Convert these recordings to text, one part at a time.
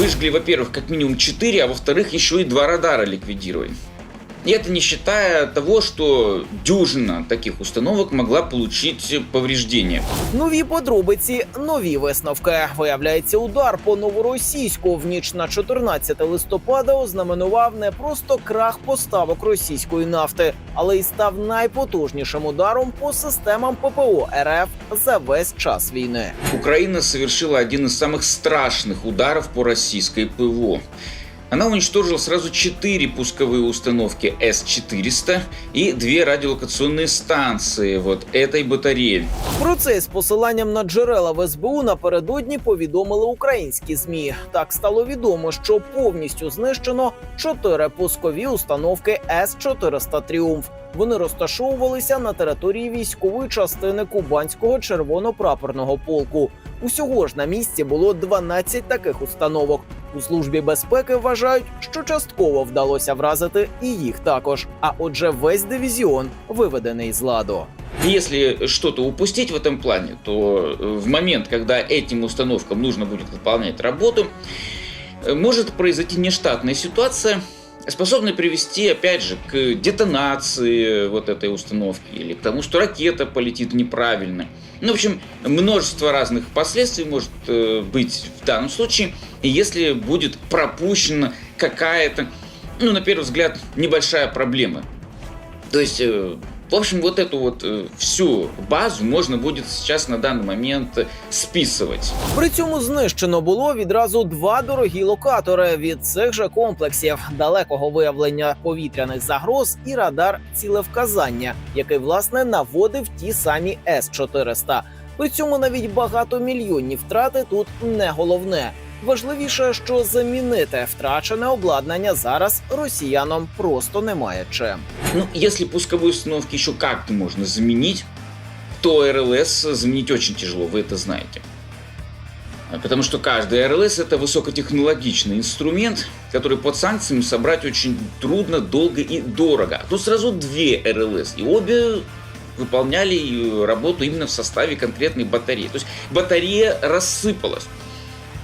Выжгли, во-первых, как минимум 4, а во-вторых, еще и два радара ликвидировали. И это не считая того, что дюжина таких установок могла получить повреждения. Нові подробиці, нові висновки. Виявляється, удар по новоросійську в ніч на 14 листопада ознаменував не просто крах поставок російської нафти, але й став найпотужнішим ударом по системам ППО РФ за весь час війни. Украина совершила один из самых страшных ударов по российской ПВО. Она уничтожила сразу четыре пусковые установки С-400 и две радиолокационные станции вот этой батареи. Про це з посиланням на джерела в СБУ напередодні повідомили українські змі. Так стало відомо, що повністю знищено чотири пускові установки С-400 Тріумф. Вони розташовувалися на території військової частини Кубанського червоно-прапорного полку. Усього ж на місці було 12 таких установок. У службі безпеки вважають, що частково вдалося вразити і їх також. А отже, весь дивізіон виведений з ладу. И Если что-то упустить в этом плане, то э, в момент, когда этим установкам нужно будет выполнять работу, э, может произойти нештатная ситуация, способная привести, опять же, к детонации вот этой установки или к тому, что ракета полетит неправильно. Ну, в общем, множество разных последствий может э, быть в данном случае, если будет пропущена какая-то, ну, на первый взгляд, небольшая проблема. То есть, э, в общем, вот эту вот э, всю базу можно будет сейчас на данный момент э, списывать. При цьому знищено було відразу два дорогі локатори від цих же комплексів далекого виявлення повітряних загроз і радар цілевказання, який власне наводив ті самі С-400. При цьому навіть багатомільйонні втрати тут не головне. Важливіше, що замінити втрачене обладнання зараз росіянам просто немає чим. Ну, если пусковые установки еще как-то можно заменить, то РЛС заменить очень тяжело, вы это знаете. А Потому что каждый РЛС это высокотехнологичный инструмент, который под санкциями собрать очень трудно, долго и дорого. А тут сразу две РЛС, и обе выполняли э, работу именно в составе конкретной батареи. То есть батарея рассыпалась.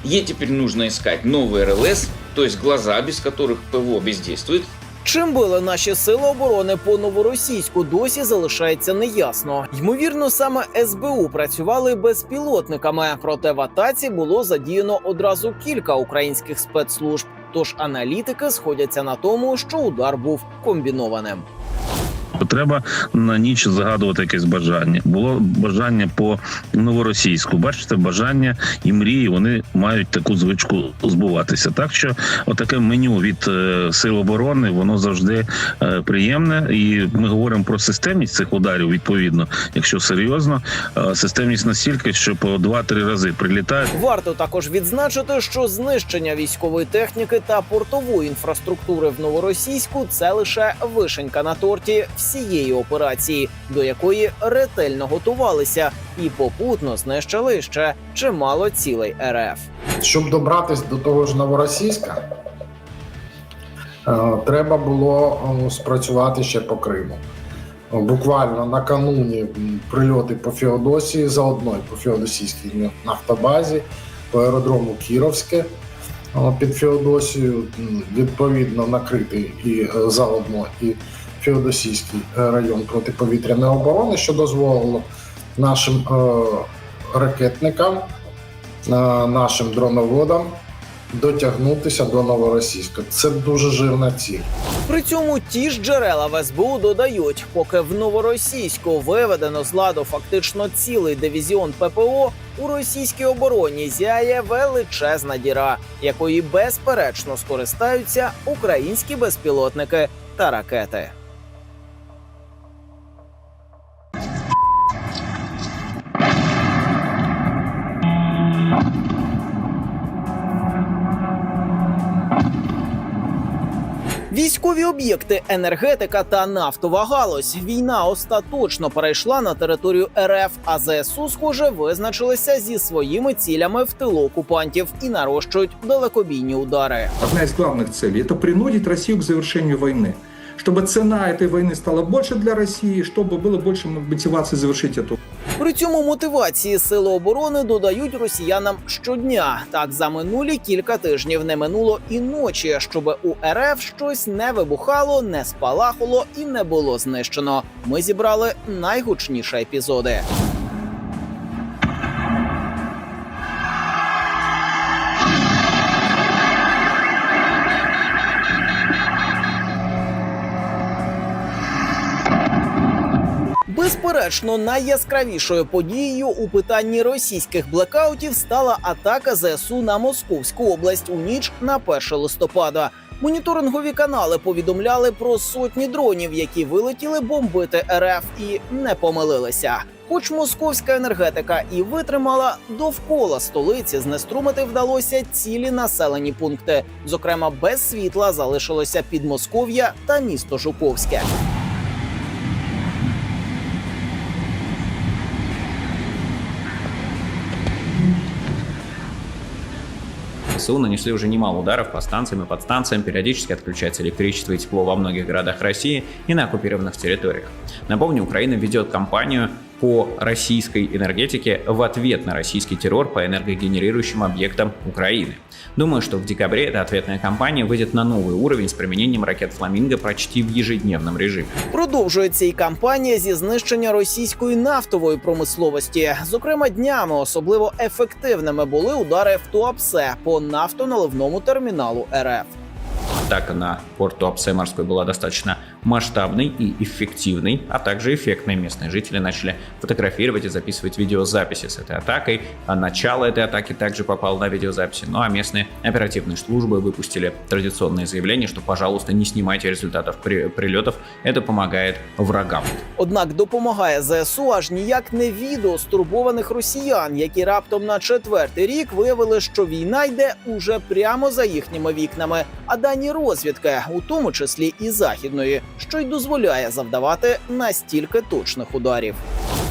Ей теперь нужно искать новый РЛС, то есть глаза, без которых ПВО бездействует, Чим били наші сили оборони по новоросійську, досі залишається неясно. Ймовірно, саме СБУ працювали безпілотниками, проте в атаці було задіяно одразу кілька українських спецслужб. Тож аналітики сходяться на тому, що удар був комбінованим. Треба на ніч загадувати якесь бажання. Було бажання по новоросійську. Бачите, бажання і мрії вони мають таку звичку збуватися. Так що, отаке меню від е, сил оборони воно завжди е, приємне, і ми говоримо про системність цих ударів. Відповідно, якщо серйозно, е, системність настільки, що по 2-3 рази прилітає. Варто також відзначити, що знищення військової техніки та портової інфраструктури в новоросійську це лише вишенька на торті всієї операції, до якої ретельно готувалися і попутно знищили ще чимало цілей РФ. Щоб добратися до того ж новоросійська, е, треба було е, спрацювати ще по Криму. Буквально накануні прильоти по Феодосії, заодно і по Феодосійській нафтобазі, по аеродрому Кіровське е, під Феодосією, відповідно накритий і заодно і Феодосійський е, район протиповітряної оборони, що дозволило нашим е, ракетникам е, нашим дроноводам дотягнутися до новоросійська. Це дуже жирна ціль. При цьому ті ж джерела в СБУ додають, поки в новоросійську виведено з ладу фактично цілий дивізіон ППО, у російській обороні зяє величезна діра, якої безперечно скористаються українські безпілотники та ракети. Військові об'єкти, енергетика та нафтова галузь. Війна остаточно перейшла на територію РФ, а ЗСУ, схоже, визначилися зі своїми цілями в тилу окупантів і нарощують далекобійні удари. Одна из главных целей – это принудить Россию к завершению войны. Чтобы цена этой войны стала больше для России, чтобы было больше мотивации завершить эту При цьому мотивації сили оборони додають росіянам щодня. Так за минулі кілька тижнів не минуло і ночі, щоб у РФ щось не вибухало, не спалахало і не було знищено. Ми зібрали найгучніші епізоди. Безперечно, найяскравішою подією у питанні російських блекаутів стала атака ЗСУ на Московську область у ніч на 1 листопада. Моніторингові канали повідомляли про сотні дронів, які вилетіли бомбити РФ і не помилилися. Хоч московська енергетика і витримала, довкола столиці знеструмити вдалося цілі населені пункти. Зокрема, без світла залишилося Підмосков'я та місто Жуковське. ВСУ нанесли уже немало ударов по станциям и подстанциям, периодически отключается электричество и тепло во многих городах России и на оккупированных территориях. Напомню, Украина ведет кампанию по российской энергетике в ответ на российский террор по энергогенерирующим объектам Украины. Думаю, что в декабре эта ответная кампания выйдет на новый уровень с применением ракет «Фламинго» почти в ежедневном режиме. Продовжується і кампанія зі знищення російської нафтової промисловості. Зокрема, днями особливо ефективними були удари в Туапсе по нафтоналивному терміналу РФ. Атака на порт Туапсе морской была достаточно масштабной и эффективной, а также эффектной. Местные жители начали фотографировать и записывать видеозаписи с этой атакой. А начало этой атаки также попало на видеозаписи. Ну а местные оперативные службы выпустили традиционное заявление, что, пожалуйста, не снимайте результатов при- прилетов. Это помогает врагам. Однак допомагає ЗСУ аж ніяк не відео стурбованих росіян, які раптом на четвертий рік виявили, що війна йде уже прямо за їхніми вікнами. А дані розвідки, у тому числі і західної, що й дозволяє завдавати настільки точних ударів.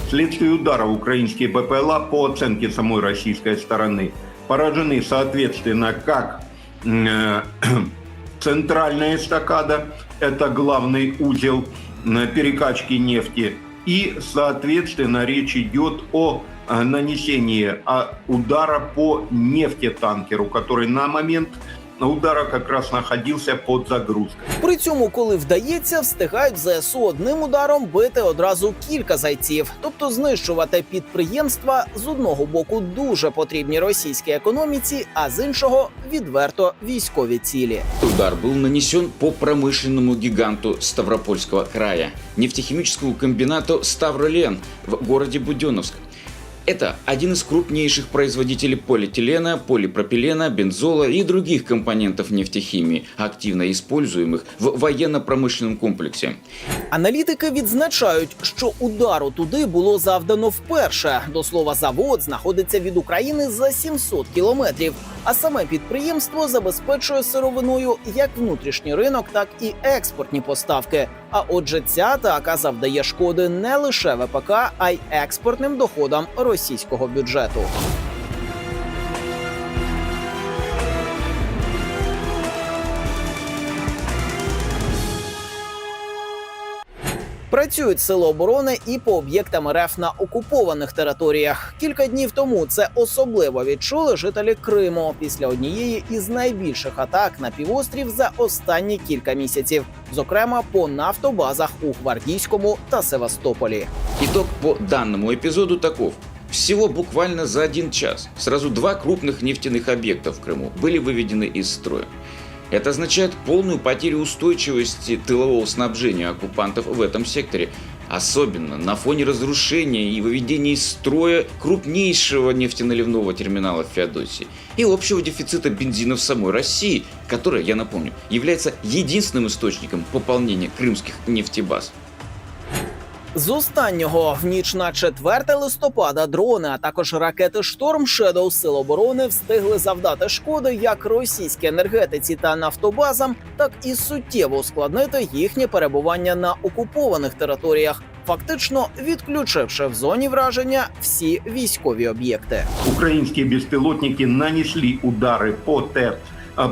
Вследствие ударов украинские БПЛА, по оценке самой российской стороны, поражены соответственно как м, э, центральная эстакада, это главный узел м, перекачки нефти, и, соответственно, речь идет о э, нанесении а, удара по нефтетанкеру, который на момент удара как раз находился под загрузкой. При цьому, коли вдається, встигають ЗСУ одним ударом бити одразу кілька зайців, тобто знищувати підприємства з одного боку дуже потрібні російській економіці, а з іншого відверто військові цілі. Удар был нанесен по промышленному гиганту Ставропольского края, нефтехимическому комбинату Ставролен в городе Буденновск. Это один из крупнейших производителей полиэтилена, полипропилена, бензола и других компонентов нефтехимии, активно используемых в военно-промышленном комплексе. Аналітики відзначають, що удару туди було завдано вперше. До слова, завод знаходиться від України за 700 кілометрів. А саме підприємство забезпечує сировиною як внутрішній ринок, так і експортні поставки. А отже, ця атака завдає шкоди не лише ВПК, а й експортним доходам російського бюджету. Працюють сили оборони і по об'єктам РФ на окупованих територіях. Кілька днів тому це особливо відчули жителі Криму після однієї із найбільших атак на півострів за останні кілька місяців, зокрема по нафтобазах у Гвардійському та Севастополі. Итог по данному эпизоду таков. Всего буквально за один час сразу два крупных нефтяных объекта в Крыму были выведены из строя. Это означает полную потерю устойчивости тылового снабжения оккупантов в этом секторе, особенно на фоне разрушения и выведения из строя крупнейшего нефтеналивного терминала в Феодосии и общего дефицита бензина в самой России, которая, я напомню, является единственным источником пополнения крымских нефтебаз. З останнього в ніч на 4 листопада дрони, а також ракети Шторм Shadow Сил оборони встигли завдати шкоди як російській енергетиці та нафтобазам, так і суттєво ускладнити їхнє перебування на окупованих територіях, фактично відключивши в зоні враження всі військові об'єкти. Украинские беспилотники нанесли удары по ТЭП,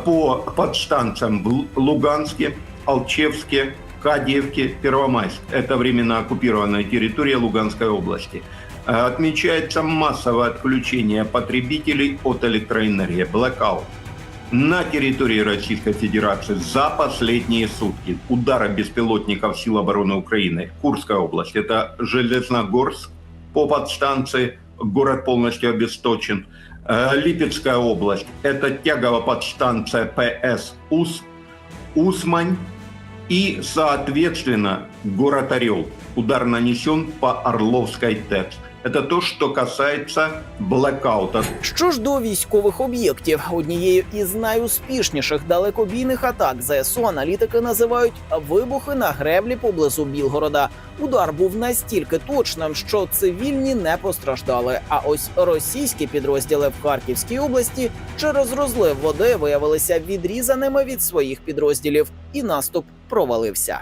по подстанциям в Лу- Луганске, Кадиевке, Первомайск. Это временно оккупированная территория Луганской области. э, отмечается массовое отключение потребителей от электроэнергии, blackout. На территории Российской Федерации за последние сутки удара беспилотников Сил обороны Украины, Курская область, это Железногорск по подстанции, город полностью обесточен. Э, Липецкая область, это тяговая подстанция ПС УС, Усмань и, соответственно, город Орел. Удар нанесен по Орловской ТЭЦ. Это то, что касается блокаута. Що ж до військових об'єктів, однією із найуспішніших далекобійних атак ЗСУ аналітики називають вибухи на греблі поблизу Білгорода. Удар був настільки точним, що цивільні не постраждали. А ось російські підрозділи в Харківській області через розлив води виявилися відрізаними від своїх підрозділів, і наступ провалився.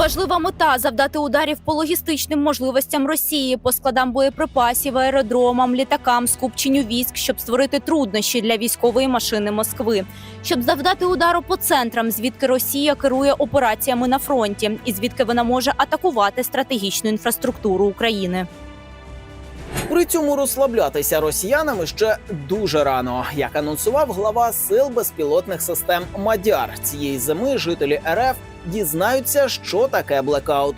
Важлива мета завдати ударів по логістичним можливостям Росії, по складам боєприпасів, аеродромам, літакам, скупченню військ, щоб створити труднощі для військової машини Москви, щоб завдати удару по центрам, звідки Росія керує операціями на фронті, і звідки вона може атакувати стратегічну інфраструктуру України. При цьому розслаблятися росіянами ще дуже рано, як анонсував глава сил безпілотних систем Мадяр. Цієї зими жителі РФ дізнаються, що таке блекаут.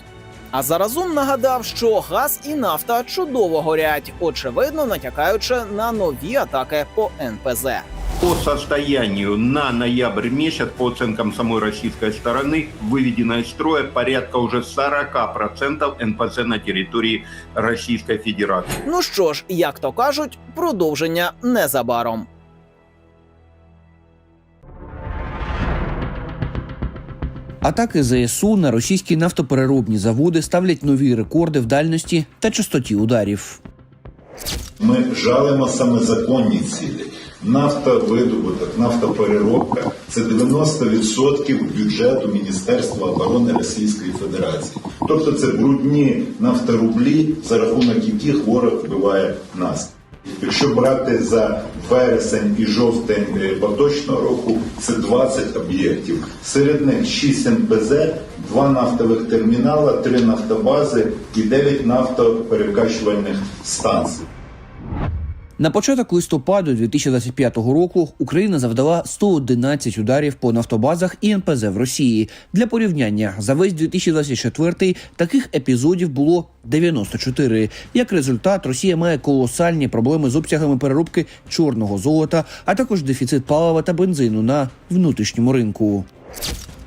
А заразом нагадав, що газ і нафта чудово горять, очевидно натякаючи на нові атаки по НПЗ. По состоянию на ноябрь месяц, по оценкам самой российской стороны, выведено из строя порядка уже 40% НПЗ на территории Российской Федерации. Ну що ж, як то кажуть, продовження незабаром. Атаки ЗСУ на російські нафтопереробні заводи ставлять нові рекорди в дальності та частоті ударів. Ми жалимо саме законні цілі. Нафтовидобуток, нафтопереробка це 90% бюджету Міністерства оборони Російської Федерації. Тобто це брудні нафторублі, за рахунок яких ворог вбиває нас. Якщо брати за вересень і жовтень е, поточного року, це 20 об'єктів. Серед них 6 НПЗ, 2 нафтових термінала, 3 нафтобази і 9 нафтоперекачувальних станцій. На початок листопаду 2025 року Україна завдала 111 ударів по нафтобазах і НПЗ в Росії. Для порівняння за весь 2024 таких епізодів було 94. Як результат, Росія має колосальні проблеми з обсягами переробки чорного золота, а також дефіцит палива та бензину на внутрішньому ринку.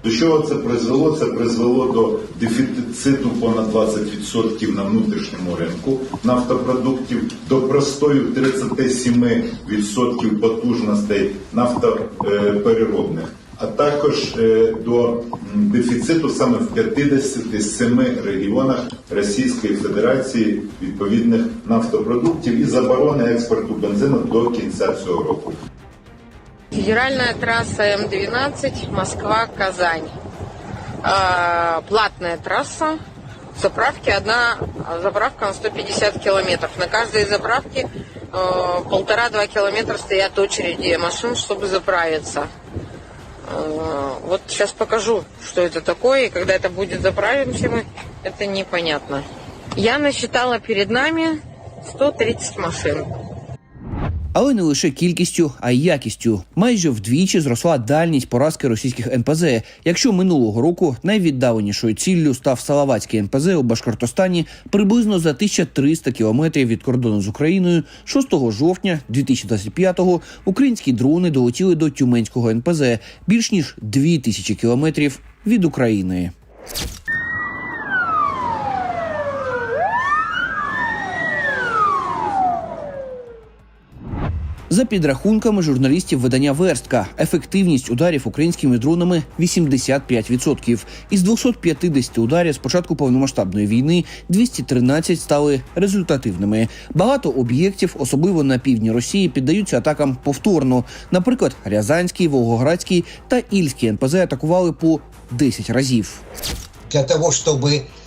До чого це призвело? Це призвело до дефіциту понад 20% на внутрішньому ринку нафтопродуктів, до простою 37% потужностей нафтопереробних, а також е, до дефіциту саме в 57 регіонах Російської Федерації відповідних нафтопродуктів і заборони експорту бензину до кінця цього року. Федеральная трасса М12 Москва-Казань. А, Платная трасса. Заправки одна заправка на 150 километров. На каждой заправке э, полтора-два километра стоят очереди машин, чтобы заправиться. Э, Вот сейчас покажу, что это такое, и когда это будет заправимся мы, это непонятно. Я насчитала перед нами 130 машин. Але не лише кількістю, а й якістю. Майже вдвічі зросла дальність поразки російських НПЗ. Якщо минулого року найвіддаленішою ціллю став Салаватський НПЗ у Башкортостані приблизно за 1300 кілометрів від кордону з Україною, 6 жовтня 2025-го українські дрони долетіли до Тюменського НПЗ більш ніж 2000 кілометрів від України. За підрахунками журналістів видання Верстка, ефективність ударів українськими дронами 85%. Із 250 ударів з початку повномасштабної війни 213 стали результативними. Багато об'єктів, особливо на півдні Росії, піддаються атакам повторно. Наприклад, Рязанський, Волгоградський та Ільський НПЗ атакували по 10 разів. для того, э,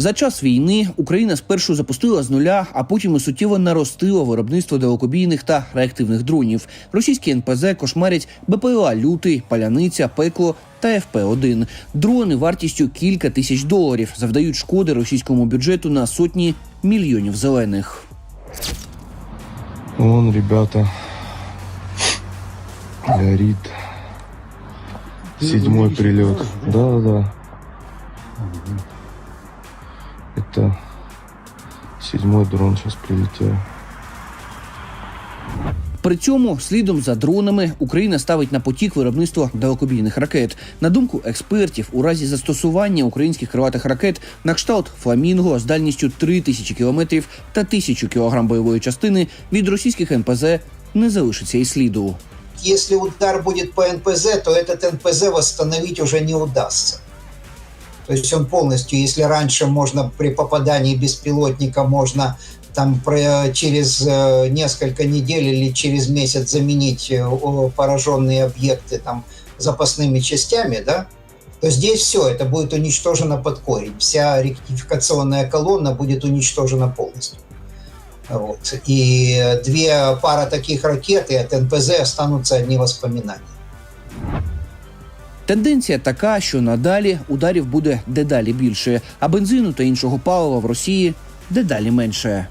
За час війни Україна спершу запустила з нуля, а потім і суттєво наростила виробництво далекобійних та реактивних дронів. Російські НПЗ кошмарять БПЛА Лютий, Паляниця, Пекло та ФП-1. Дрони вартістю кілька тисяч доларів завдають шкоди російському бюджету на сотні мільйонів зелених. Вон, ребята, горит. Седьмой прилет. Да, да. Это седьмой дрон сейчас прилетел. При цьому слідом за дронами Україна ставить на потік виробництво далекобійних ракет. На думку експертів, у разі застосування українських крилатих ракет на кшталт Фламінго з дальністю 3000 кілометрів та 1000 кілограм бойової частини від російських НПЗ не залишиться і сліду. Если удар будет по НПЗ, то этот НПЗ восстановить уже не удастся. То есть он полностью, если раньше можно при попадании беспилотника можно там через э, несколько недель или через месяц заменить э, пораженные объекты там запасными частями, да, то здесь все, это будет уничтожено под корень. Вся ректификационная колонна будет уничтожена полностью. Вот. И две пара таких ракет, и от НПЗ останутся одни воспоминания. Тенденція така, що надалі ударів буде дедалі більше, а бензину та іншого палива в Росії дедалі менше.